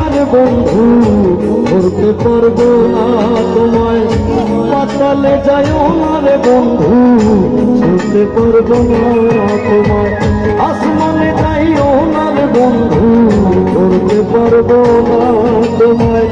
যাইও না রে বন্ধু ধরতে পারব না তোমায়। পাতালে যাইও না রে বন্ধু ছুটতে পারব না তোমায়। আসমানে যাইও না বন্ধু ধরতে পারব না তোমায়।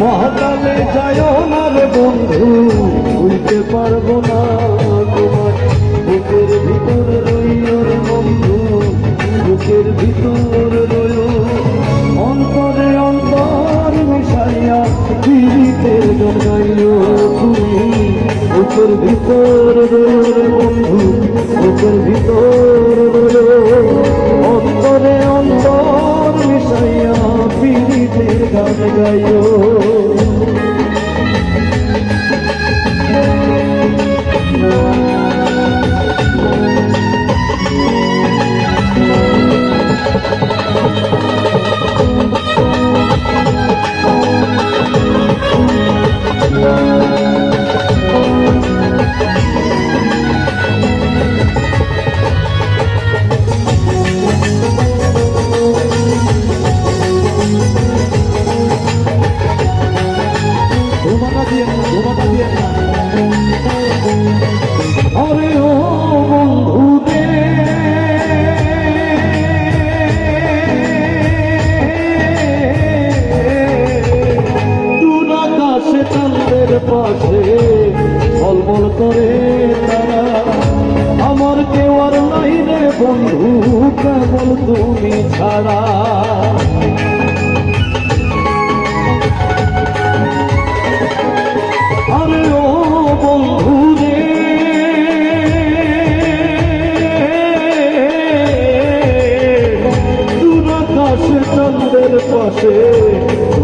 পাতালে যাইও না বন্ধু উঠতে পারব না তোমায়। বুকের ভিতর রইও রে বন্ধু, বুকের ভিতর গাইও তুমি বুকের ভিতর বন্ধু ভিতর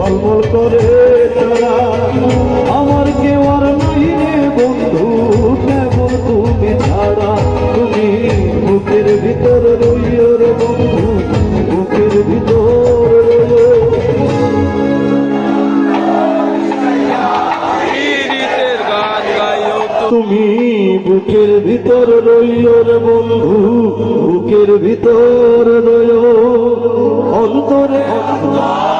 ঝলমল করে তারা। আমার কেউ আর নাই রে বন্ধু, কেবল তুমি ছাড়া। তুমি বুকের ভিতর রইও রে বন্ধু, বুকের ভিতর তুমি বুকের ভিতর রইও রে বন্ধু, বুকের ভিতর রইও। অন্তরে আরে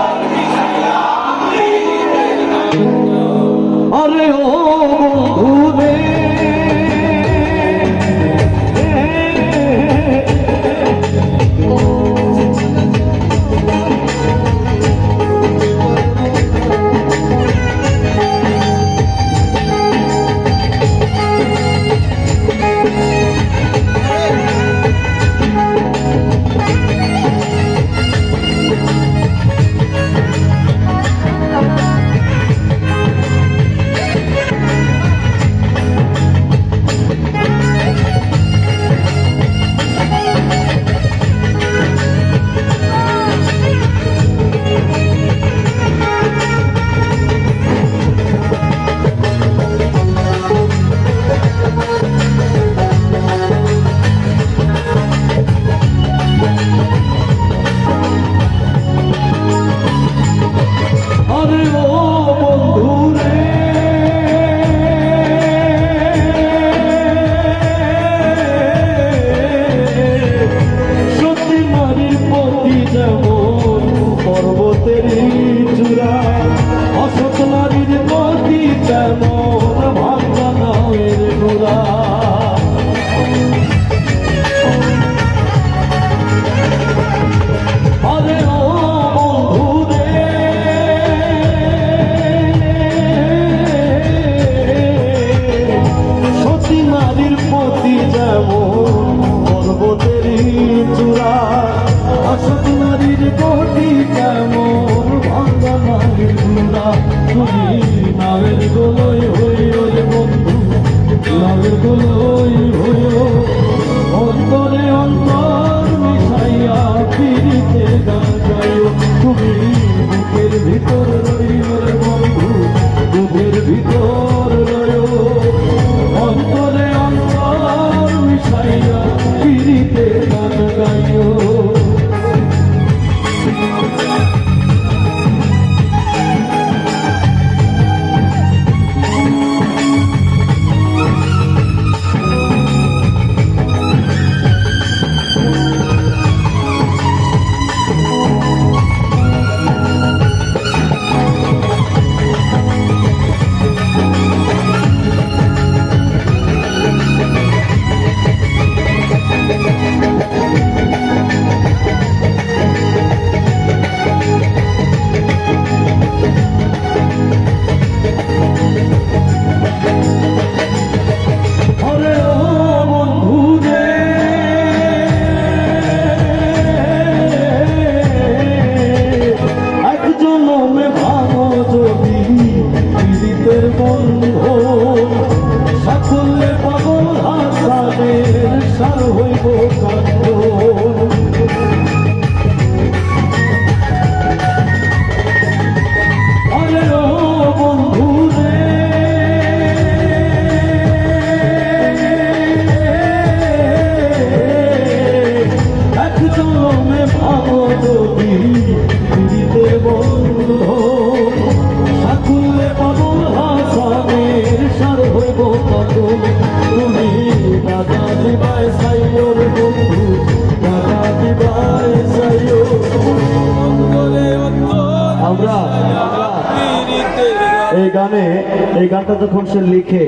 গান এই গানে এই গানটা যখন সে লিখে,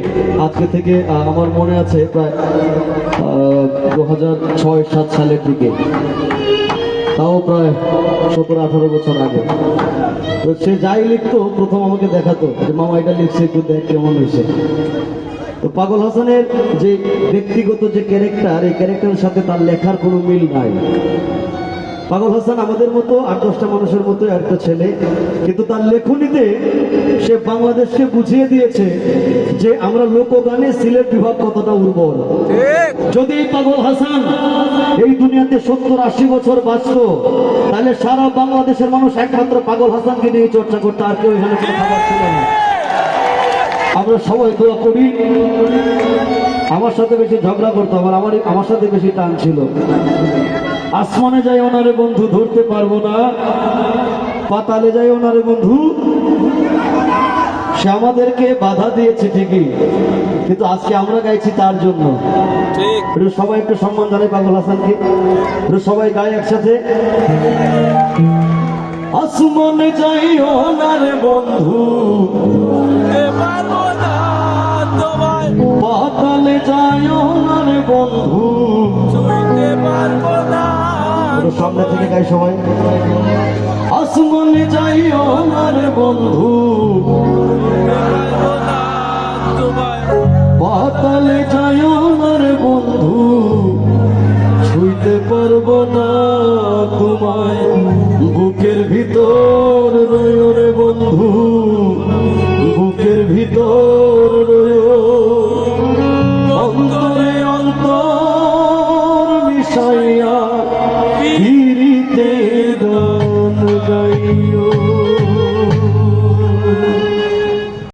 আজকে থেকে আমার মনে আছে প্রায় দু হাজার ছয় সাত সালের দিকে। তাও প্রায় সতেরো আঠারো বছর আগে। তো সে যাই লিখতো, প্রথম আমাকে দেখাতো যে, মামা, এটা লিখছে, একটু দেখ কেমন হয়েছে। তো পাগল হাসানের যে ব্যক্তিগত যে ক্যারেক্টার এই ক্যারেক্টারের সাথে তার লেখার কোনো মিল নাই। পাগল হাসান আমাদের মতো আট দশটা মানুষের মতো একটা ছেলে। কিন্তু তার লেখনীতে সে বাংলাদেশকে বুঝিয়ে দিয়েছে যে আমরা লোকগানে সিলেট বিভাগ কতটা উর্বর। যদি পাগল হাসান এই দুনিয়াতে সত্তর আশি বছর বাঁচত তাহলে সারা বাংলাদেশের মানুষ একমাত্র পাগল হাসানকে নিয়ে চর্চা করতো আর কেউ এখানে খাবার ছিল না। আমরা সবাই দোয়া করি আমার সাথে বেশি ঝগড়া করতো আমার আমার সাথে বেশি টান ছিল। আসমানে যাই ওনারে বন্ধু ধরতে পারব না। পাতালে যাই ওনারে বন্ধু। সে আমাদেরকে বাধা দিয়েছে ঠিকই কিন্তু আজকে আমরা গাইছি তার জন্য। সবাই একটু সম্মান জানাই পাগল হাসানকে। সবাই গায়ে একসাথে। আসমানে যাই ওনার বন্ধু। পাতালে যাই ওনার বন্ধু। পারব না। সামনে থেকে গাই সবাই। আসমানে যাই ওনার বন্ধু। পাতালে যাই ওনার বন্ধু। ছুঁইতে পারব না তোমায়। বুকের ভিতর রইও রে বন্ধু। বুকের ভিতর